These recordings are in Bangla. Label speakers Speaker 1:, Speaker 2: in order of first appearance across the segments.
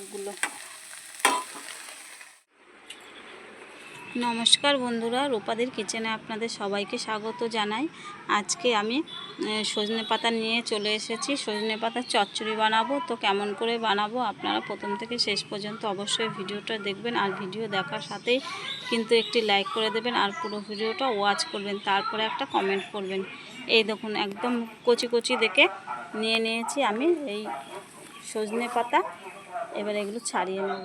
Speaker 1: শাকগুলো। নমস্কার বন্ধুরা, রূপাদির কিচেনে আপনাদের সবাইকে স্বাগত জানাই। আজকে আমি সজনে পাতা নিয়ে চলে এসেছি। সজনে পাতার চচ্চড়ি বানাবো। তো কেমন করে বানাবো আপনারা প্রথম থেকে শেষ পর্যন্ত অবশ্যই ভিডিওটা দেখবেন আর ভিডিও দেখার সাথেই কিন্তু একটি লাইক করে দেবেন আর পুরো ভিডিওটা ওয়াচ করবেন, তারপরে একটা কমেন্ট করবেন। এই দেখুন, একদম কচি কচি দেখে নিয়ে নিয়েছি আমি এই সজনে পাতা। এবার এগুলো ছাড়িয়ে নেব।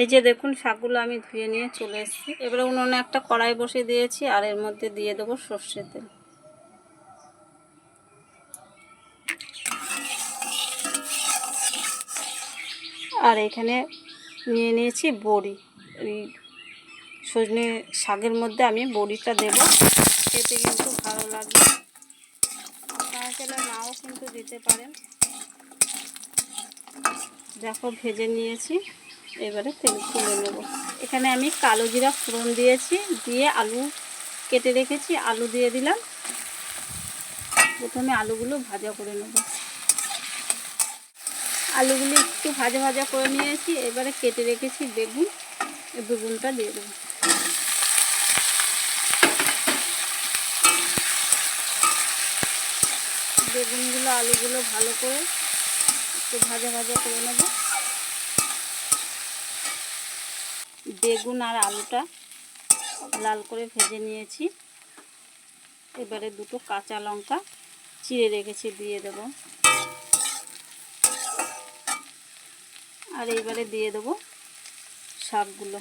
Speaker 1: এই যে দেখুন, শাকগুলো আমি ধুয়ে নিয়ে চলে এসেছি। এবারে উনুনে একটা কড়াই বসিয়ে দিয়েছি, আর এর মধ্যে দিয়ে দেবো সর্ষের তেল। আর এখানে নিয়ে নিয়েছি বড়ি। এই সজনে শাকের মধ্যে আমি বড়িটা দেব। খেতে কিন্তু ভালো লাগবে নাও কিন্তু দিতে পারেন। দেখো, ভেজে নিয়েছি। এবারে তেল তুলে নেব। এখানে আমি কালো জিরা ফোড়ন দিয়েছি, দিয়ে আলু কেটে রেখেছি, আলু দিয়ে দিলাম। প্রথমে আলুগুলো ভাজা করে নেব। আলুগুলো একটু ভাজা ভাজা করে নিয়েছি, এবারে কেটে রেখেছি বেগুন বেগুনটা দিয়ে দেবো। বেগুনগুলো, আলুগুলো ভালো করে একটু ভাজা ভাজা করে নেব। বেগুন আর আলুটা লাল করে ভেজে নিয়েছি। এবারে দুটো কাঁচা লঙ্কা চিড়ে রেখেছি, দিয়ে দেব। আর এইবারে দিয়ে দেবো শাকগুলো।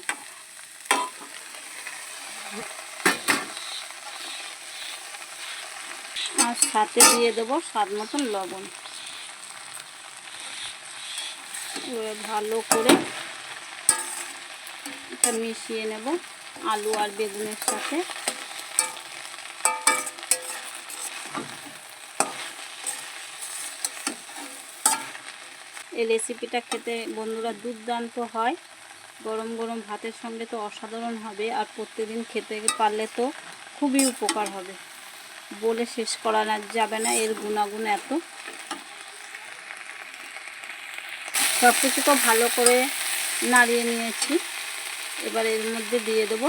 Speaker 1: আর সাথে দিয়ে দেবো স্বাদ মতন লবণ। ভালো করে এটা মিশিয়ে নেব, আলু আর বেগুনের সাথে। এই রেসিপিটা খেতে বন্ধুরা দুর্দান্ত হয়। গরম গরম ভাতের সঙ্গে তো অসাধারণ হবে, আর প্রত্যেকদিন খেতে পারলে তো খুবই উপকার হবে। বলে শেষ করা যাবে না, এর গুণাগুণ এত। সব কিছু তো ভালো করে নাড়িয়ে নিয়েছি। এবার এর মধ্যে দিয়ে দেবো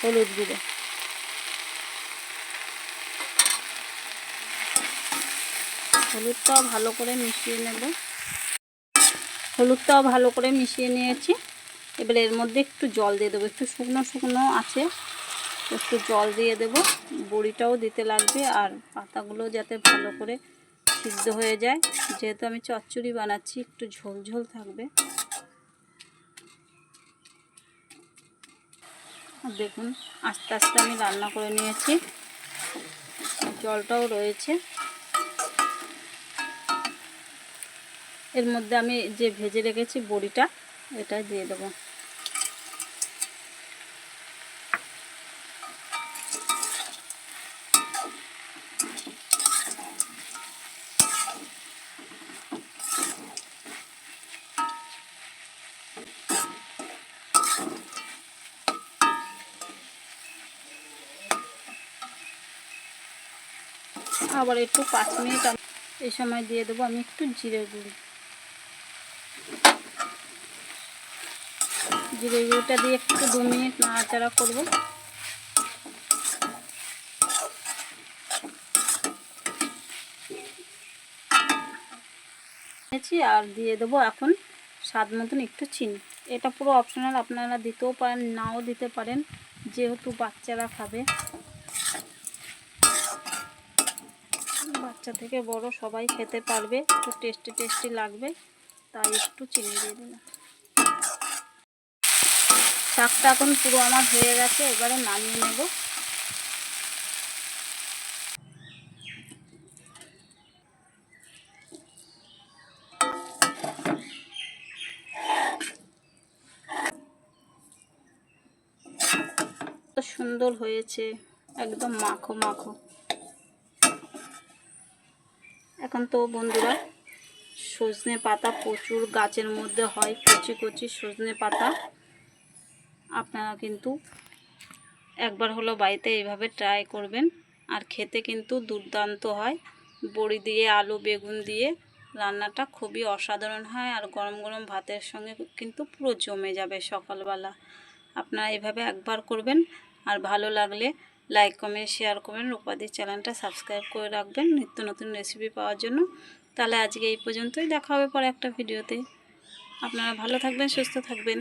Speaker 1: হলুদ গুঁড়ো। হলুদটাও ভালো করে মিশিয়ে নেব। হলুদটাও ভালো করে মিশিয়ে নিয়েছি। এবার এর মধ্যে একটু জল দিয়ে দেবো। একটু শুকনো শুকনো আছে। একটু জল দিয়ে দেব। বড়িটাও দিতে লাগবে আর পাতাগুলো যাতে ভালো করে সিদ্ধ হয়ে যায়। যেহেতু আমি চচ্চড়ি বানাচ্ছি, একটু ঝোল ঝোল থাকবে। দেখুন, আস্তে আস্তে আমি রান্না করে নিয়েছি। জলটাও রয়েছে। এর মধ্যে আমি যে ভেজে রেখেছি বড়িটা এটা দিয়ে দেবো। আবার একটু পাঁচ মিনিট এই সময় দিয়ে দেবো, আমি একটু জিরে গুঁড়ি। জিরে গুঁড়িটা দিয়ে একটু দু মিনিট নাড়াচাড়া করব। আর দিয়ে দেবো এখন স্বাদ মতন একটু চিনি। এটা পুরো অপশনাল আপনারা দিতেও পারেন, নাও দিতে পারেন, যেহেতু বাচ্চারা খাবে। বাচ্চা থেকে বড় সবাই খেতে পারবে। একটু টেস্টি টেস্টি লাগবে, তাই একটু চিনি দিয়ে দিলাম। শাকটা এখন পুরো আমার হয়ে গেছে, এবারে নামিয়ে নেব। সুন্দর হয়েছে, একদম মাখো মাখো। এখন তো বন্ধুরা সজনে পাতা প্রচুর গাছের মধ্যে হয়, কচি কচি সজনে পাতা। আপনারা কিন্তু একবার হলো বাড়িতে এইভাবে ট্রাই করবেন। আর খেতে কিন্তু দুর্দান্ত হয়। বড়ি দিয়ে, আলু, বেগুন দিয়ে রান্নাটা খুবই অসাধারণ হয়। আর গরম গরম ভাতের সঙ্গে কিন্তু পুরো জমে যাবে সকালবেলা। আপনারা এভাবে একবার করবেন। আর ভালো লাগলে লাইক, কমেন্ট, শেয়ার করবেন। রূপাদির চ্যানেলটা সাবস্ক্রাইব করে রাখবেন নিত্য নতুন রেসিপি পাওয়ার জন্য। তাহলে আজকে এই পর্যন্তই। দেখা হবে পরে একটা ভিডিওতে আপনারা ভালো থাকবেন, সুস্থ থাকবেন।